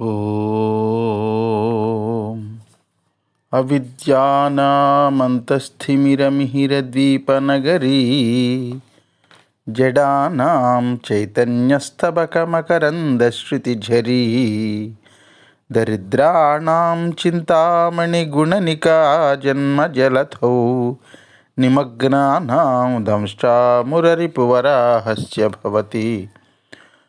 ॐ अविद्यानामन्तस्थिमिरमिहिरद्वीपनगरी जडानां चैतन्यस्तबकमकरन्दश्रुतिझरी दरिद्राणां चिन्तामणिगुणनिका जन्मजलथौ निमग्नानां दंष्टामुररिपुवराहस्य भवति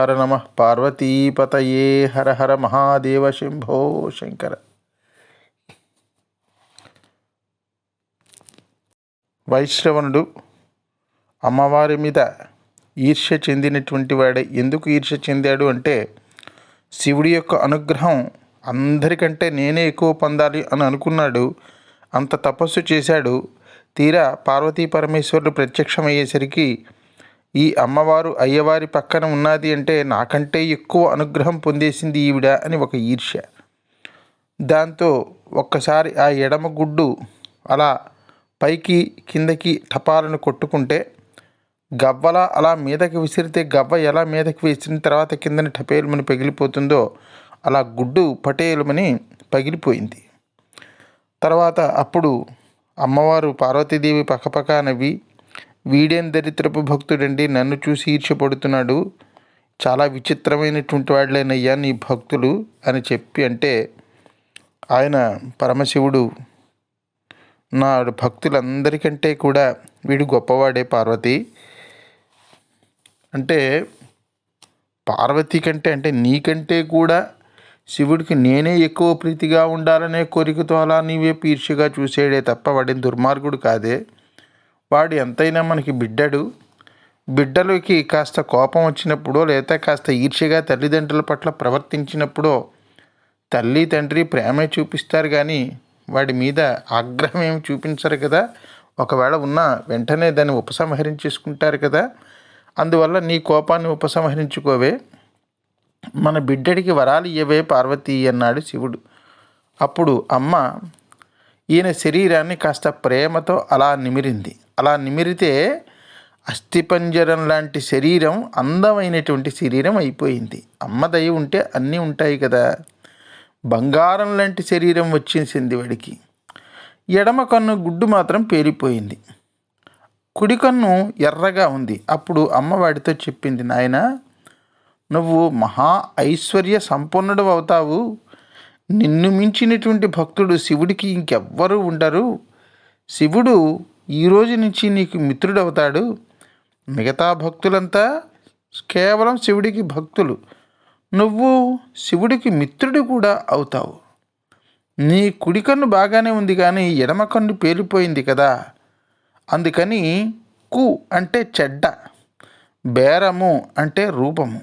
హర నమ పార్వతీపతయే హర హర మహాదేవ శంభో శంకర. వైశ్రవణుడు అమ్మవారి మీద ఈర్ష్య చెందినటువంటి వాడే. ఎందుకు ఈర్ష్య చెందాడు అంటే శివుడి యొక్క అనుగ్రహం అందరికంటే నేనే ఎక్కువ పొందాలి అని అనుకున్నాడు. అంత తపస్సు చేశాడు. తీరా పార్వతీ పరమేశ్వరుడు ప్రత్యక్షమయ్యేసరికి ఈ అమ్మవారు అయ్యవారి పక్కన ఉన్నది అంటే నాకంటే ఎక్కువ అనుగ్రహం పొందేసింది ఈవిడ అని ఒక ఈర్ష్య. దాంతో ఒక్కసారి ఆ ఎడమ గుడ్డు అలా పైకి కిందకి టపాలను కొట్టుకుంటే గవ్వల అలా మీదకి విసిరితే గవ్వ ఎలా మీదకి విసిరిన తర్వాత కిందని టపేలుమని పగిలిపోతుందో అలా గుడ్డు పటేలుమని పగిలిపోయింది. తర్వాత అప్పుడు అమ్మవారు పార్వతీదేవి పక్కపక్క నవ్వి వీడేం దరిద్రపు భక్తుడండి? నన్ను చూసి ఈర్ష్యపడుతున్నాడు. చాలా విచిత్రమైనటువంటి వాళ్ళేనయ్యా నీ భక్తులు అని చెప్పి అంటే ఆయన పరమశివుడు నా భక్తులందరికంటే కూడా వీడు గొప్పవాడే పార్వతి. అంటే పార్వతి కంటే అంటే నీకంటే కూడా శివుడికి నేనే ఎక్కువ ప్రీతిగా ఉండాలనే కోరికతో అలా నీవే పీర్షిగా చూసేడే తప్ప వాడిని దుర్మార్గుడు కాదే. వాడు ఎంతైనా మనకి బిడ్డడు. బిడ్డలకి కాస్త కోపం వచ్చినప్పుడో లేదా కాస్త ఈర్ష్యగా తల్లిదండ్రుల పట్ల ప్రవర్తించినప్పుడో తల్లి తండ్రి ప్రేమే చూపిస్తారు కానీ వాడి మీద ఆగ్రహం ఏమి చూపించరు కదా. ఒకవేళ ఉన్నా వెంటనే దాన్ని ఉపసంహరించేసుకుంటారు కదా. అందువల్ల నీ కోపాన్ని ఉపసంహరించుకోవే. మన బిడ్డడికి వరాలు ఇయ్యవే పార్వతి అన్నాడు శివుడు. అప్పుడు అమ్మ ఈయన శరీరాన్ని కాస్త ప్రేమతో అలా నిమిరింది. అలా నిమిరితే అస్థిపంజరం లాంటి శరీరం అందమైనటువంటి శరీరం అయిపోయింది. అమ్మ దయ ఉంటే అన్నీ ఉంటాయి కదా. బంగారం లాంటి శరీరం వచ్చేసింది వాడికి. ఎడమ కన్ను గుడ్డు మాత్రం పేరిపోయింది కుడి కన్ను ఎర్రగా ఉంది. అప్పుడు అమ్మ వాడితో చెప్పింది నాయన నువ్వు మహా ఐశ్వర్య సంపన్నుడు అవుతావు. నిన్ను మించినటువంటి భక్తుడు శివుడికి ఇంకెవ్వరూ ఉండరు. శివుడు ఈ రోజు నుంచి నీకు మిత్రుడవుతాడు. మిగతా భక్తులంతా కేవలం శివుడికి భక్తులు. నువ్వు శివుడికి మిత్రుడు కూడా అవుతావు. నీ కుడి కన్ను బాగానే ఉంది కానీ ఎడమ కన్ను పేలిపోయింది కదా. అందుకని కు అంటే చెడ్డ బేరము అంటే రూపము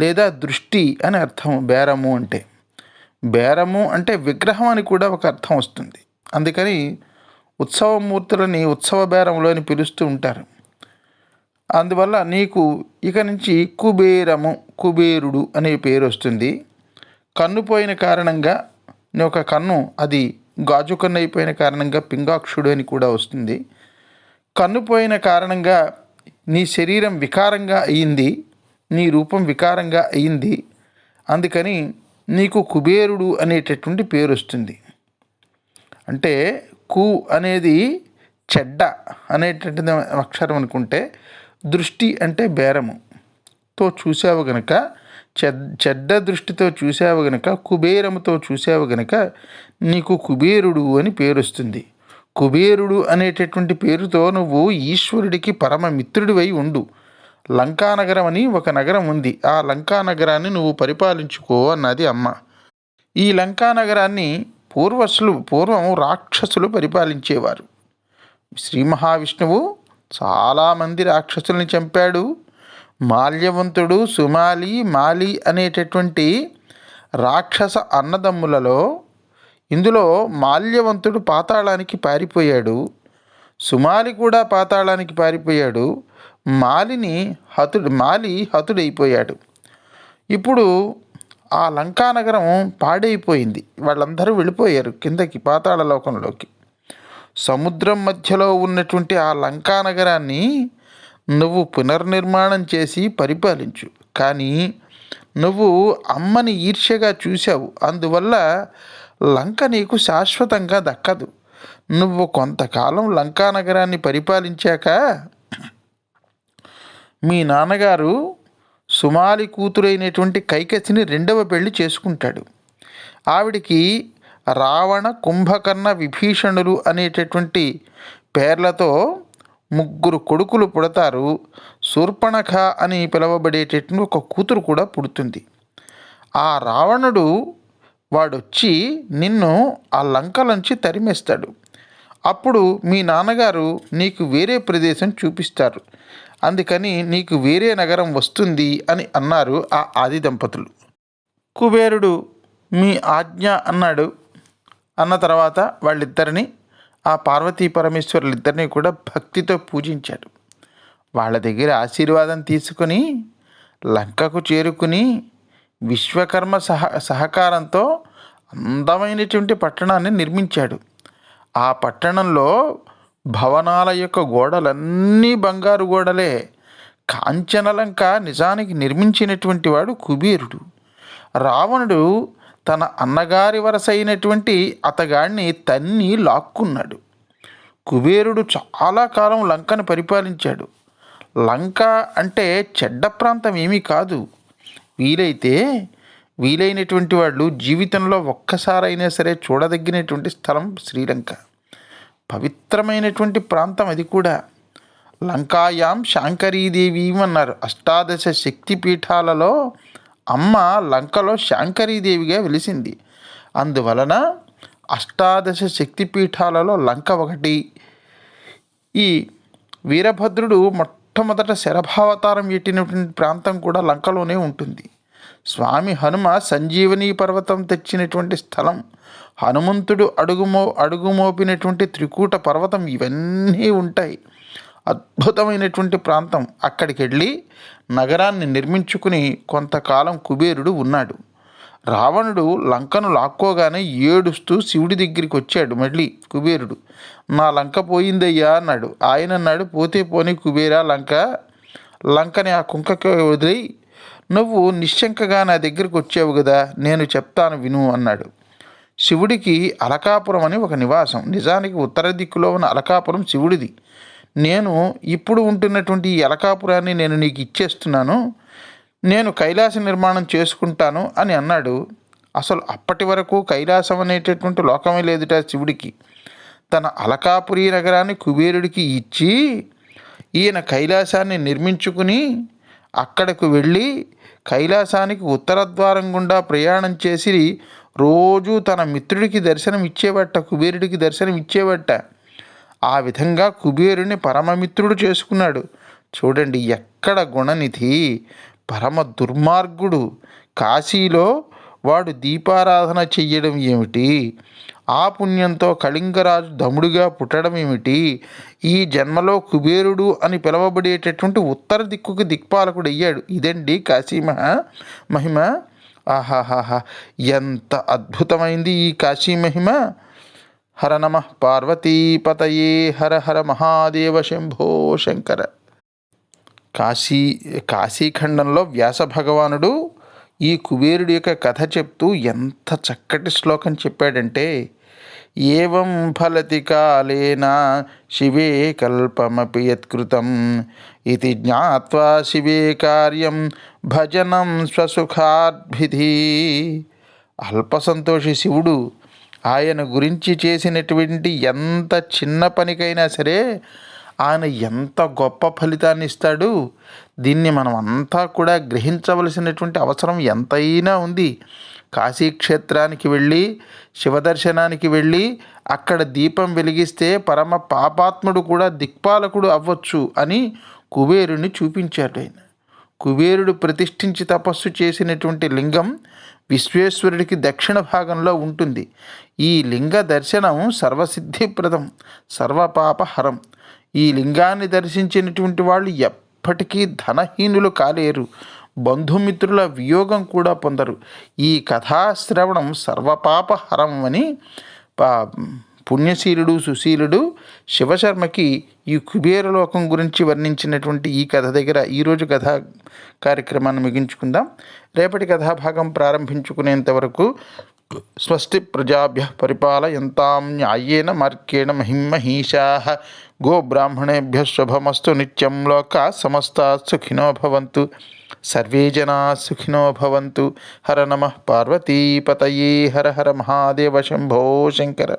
లేదా దృష్టి అని అర్థం బేరము అంటే. బేరము అంటే విగ్రహం అని కూడా ఒక అర్థం వస్తుంది. అందుకని ఉత్సవమూర్తులని ఉత్సవ బేరంలో అని పిలుస్తూ ఉంటారు. అందువల్ల నీకు ఇక నుంచి కుబేరము కుబేరుడు అనే పేరు వస్తుంది. కన్ను పోయిన కారణంగా నీ ఒక కన్ను అది గాజు కన్ను అయిపోయిన కారణంగా పింగాక్షుడు అని కూడా వస్తుంది. కన్ను పోయిన కారణంగా నీ శరీరం వికారంగా అయ్యింది నీ రూపం వికారంగా అయ్యింది అందుకని నీకు కుబేరుడు అనేటటువంటి పేరు వస్తుంది. అంటే కు అనేది చెడ్డ అనేటటువంటి అక్షరం అనుకుంటే దృష్టి అంటే బేరము. తో చూసావు గనక చెడ్డ దృష్టితో చూసావు గనక కుబేరముతో చూసావు గనక నీకు కుబేరుడు అని పేరు వస్తుంది కుబేరుడు అనేటటువంటి పేరుతో నువ్వు ఈశ్వరుడికి పరమ మిత్రుడివై ఉండు. లంకానగరం అని ఒక నగరం ఉంది. ఆ లంకానగరాన్ని నువ్వు పరిపాలించుకో అన్నది అమ్మ. ఈ లంకానగరాన్ని పూర్వసులు పూర్వం రాక్షసులు పరిపాలించేవారు. శ్రీ మహావిష్ణువు చాలామంది రాక్షసుల్ని చంపాడు. మాల్యవంతుడు సుమాలి మాలి అనేటటువంటి రాక్షస అన్నదమ్ములలో ఇందులో మాల్యవంతుడు పాతాళానికి పారిపోయాడు. సుమాలి కూడా పాతాళానికి పారిపోయాడు. మాలిని హతుడు మాలి హతుడైపోయాడు. ఇప్పుడు ఆ లంకానగరం పాడైపోయింది. వాళ్ళందరూ వెళ్ళిపోయారు కిందకి పాతాళ లోకంలోకి. సముద్రం మధ్యలో ఉన్నటువంటి ఆ లంకా నగరాన్ని నువ్వు పునర్నిర్మాణం చేసి పరిపాలించు. కానీ నువ్వు అమ్మని ఈర్ష్యగా చూశావు. అందువల్ల లంక నీకు శాశ్వతంగా దక్కదు. నువ్వు కొంతకాలం లంకా నగరాన్ని పరిపాలించాక మీ నాన్నగారు సుమాలి కూతురైనటువంటి కైకసిని రెండవ పెళ్ళి చేసుకుంటాడు. ఆవిడికి రావణ కుంభకర్ణ విభీషణులు అనేటటువంటి పేర్లతో ముగ్గురు కొడుకులు పుడతారు. శూర్పణఖ అని పిలువబడేటటువంటి ఒక కూతురు కూడా పుడుతుంది. ఆ రావణుడు వాడొచ్చి నిన్ను ఆ లంకలోంచి తరిమేస్తాడు. అప్పుడు మీ నాన్నగారు నీకు వేరే ప్రదేశం చూపిస్తారు. అందుకని నీకు వేరే నగరం వస్తుంది అని అన్నారు ఆ ఆది దంపతులు. కుబేరుడు మీ ఆజ్ఞ అన్నాడు. అన్న తర్వాత వాళ్ళిద్దరిని ఆ పార్వతీ పరమేశ్వరులిద్దరినీ కూడా భక్తితో పూజించాడు. వాళ్ళ దగ్గర ఆశీర్వాదం తీసుకుని లంకకు చేరుకుని విశ్వకర్మ సహ సహకారంతో అందమైనటువంటి పట్టణాన్ని నిర్మించాడు. ఆ పట్టణంలో భవనాల యొక్క గోడలన్నీ బంగారు గోడలే. కాంచనలంక నిజానికి నిర్మించినటువంటి వాడు కుబేరుడు. రావణుడు తన అన్నగారి వరసైనటువంటి అతగాడిని తన్ని లాక్కున్నాడు. కుబేరుడు చాలా కాలం లంకను పరిపాలించాడు. లంక అంటే చెడ్డ ప్రాంతం ఏమీ కాదు. వీలైతే వీలైనటువంటి వాళ్ళు జీవితంలో ఒక్కసారైనా సరే చూడదగినటువంటి స్థలం శ్రీలంక. పవిత్రమైనటువంటి ప్రాంతం అది కూడా. లంకాయాం శాంకరీదేవి అన్నారు. అష్టాదశ శక్తి పీఠాలలో అమ్మ లంకలో శాంకరీదేవిగా వెలిసింది. అందువలన అష్టాదశ శక్తిపీఠాలలో లంక ఒకటి. ఈ వీరభద్రుడు మొట్టమొదట శరభావతారం ఎట్టినటువంటి ప్రాంతం కూడా లంకలోనే ఉంటుంది. స్వామి హనుమ సంజీవనీ పర్వతం తెచ్చినటువంటి స్థలం. హనుమంతుడు అడుగుమో అడుగుమోపినటువంటి త్రికూట పర్వతం ఇవన్నీ ఉంటాయి. అద్భుతమైనటువంటి ప్రాంతం. అక్కడికి వెళ్ళి నగరాన్ని నిర్మించుకుని కొంతకాలం కుబేరుడు ఉన్నాడు. రావణుడు లంకను లాక్కోగానే ఏడుస్తూ శివుడి దగ్గరికి వచ్చాడు మళ్ళీ కుబేరుడు. నా లంక పోయిందయ్యా అన్నాడు. ఆయన అన్నాడు పోతే పోని కుబేరా లంక. లంకని ఆ కుంకకి వదిలి నువ్వు నిశ్శంకగా నా దగ్గరికి వచ్చావు కదా నేను చెప్తాను విను అన్నాడు. శివుడికి అలకాపురం అని ఒక నివాసం. నిజానికి ఉత్తర దిక్కులో ఉన్న అలకాపురం శివుడిది. నేను ఇప్పుడు ఉంటున్నటువంటి ఈ అలకాపురాన్ని నేను నీకు ఇచ్చేస్తున్నాను. నేను కైలాస నిర్మాణం చేసుకుంటాను అని అన్నాడు. అసలు అప్పటి వరకు కైలాసం అనేటటువంటి లోకమే లేదుట శివుడికి. తన అలకాపురి నగరాన్ని కుబేరుడికి ఇచ్చి ఈయన కైలాసాన్ని నిర్మించుకుని అక్కడకు వెళ్ళి కైలాసానికి ఉత్తరద్వారం గుండా ప్రయాణం చేసి రోజు తన మిత్రుడికి దర్శనం ఇచ్చేవట కుబేరుడికి దర్శనం ఇచ్చేవట. ఆ విధంగా కుబేరుని పరమమిత్రుడు చేసుకున్నాడు. చూడండి ఎక్కడ గుణనిధి పరమ దుర్మార్గుడు. కాశీలో వాడు దీపారాధన చెయ్యడం ఏమిటి? ఆ పుణ్యంతో కళింగరాజు దముడుగా పుట్టడం ఏమిటి? ఈ జన్మలో కుబేరుడు అని పిలవబడేటటువంటి ఉత్తర దిక్కుకు దిక్పాలకుడు అయ్యాడు ఇదండి కాశీ మహా మహిమ. ఆహాహాహా. ఎంత అద్భుతమైంది ఈ కాశీ మహిమ. హర నమ పార్వతీపతయే. హర హర మహాదేవ శంభో శంకర. కాశీ కాశీఖండంలో వ్యాస భగవానుడు ఈ కుబేరుడి యొక్క కథ చెప్తూ ఎంత చక్కటి శ్లోకం చెప్పాడంటే ఏం ఫలతి కాలేన శివే కల్పమపి యత్కృతం. ఇది జ్ఞాత్వా శివే కార్యం. భజనం స్వసుఖాద్భిధి. అల్పసంతోషి శివుడు ఆయన గురించి చేసినటువంటి ఎంత చిన్న పనికైనా సరే ఆయన ఎంత గొప్ప ఫలితాన్ని ఇస్తాడు. దీన్ని మనం అంతా కూడా గ్రహించవలసినటువంటి అవసరం ఎంతైనా ఉంది. కాశీక్షేత్రానికి వెళ్ళి శివదర్శనానికి వెళ్ళి అక్కడ దీపం వెలిగిస్తే పరమ పాపాత్ముడు కూడా దిక్పాలకుడు అవ్వచ్చు అని కుబేరుని చూపించాడు ఆయన. కుబేరుడు ప్రతిష్ఠించి తపస్సు చేసినటువంటి లింగం విశ్వేశ్వరుడికి దక్షిణ భాగంలో ఉంటుంది. ఈ లింగ దర్శనం సర్వసిద్ధిప్రదం సర్వపాపహరం. ఈ లింగాన్ని దర్శించినటువంటి వాళ్ళు ఎప్పటికీ ధనహీనులు కాలేరు. బంధుమిత్రుల వియోగం కూడా పొందరు. ఈ కథాశ్రవణం సర్వపాపహరం అని పుణ్యశీలుడు సుశీలుడు శివశర్మకి ఈ కుబేరలోకం గురించి వర్ణించినటువంటి ఈ కథ దగ్గర ఈరోజు కథా కార్యక్రమాన్ని ముగించుకుందాం. రేపటి కథాభాగం ప్రారంభించుకునేంత వరకు స్వస్తి ప్రజాభ్య పరిపాలయంతాం న్యాయేన మార్గేణ మహిమహీషా గోబ్రాహ్మణేభ్య శుభమస్తు నిత్యం లోకా సమస్త సుఖినో భవంతు. సర్వే జనా సుఖినో భవంతు. హర నమ పార్వతీపతయే. హర హర మహాదేవ శంభో శంకర.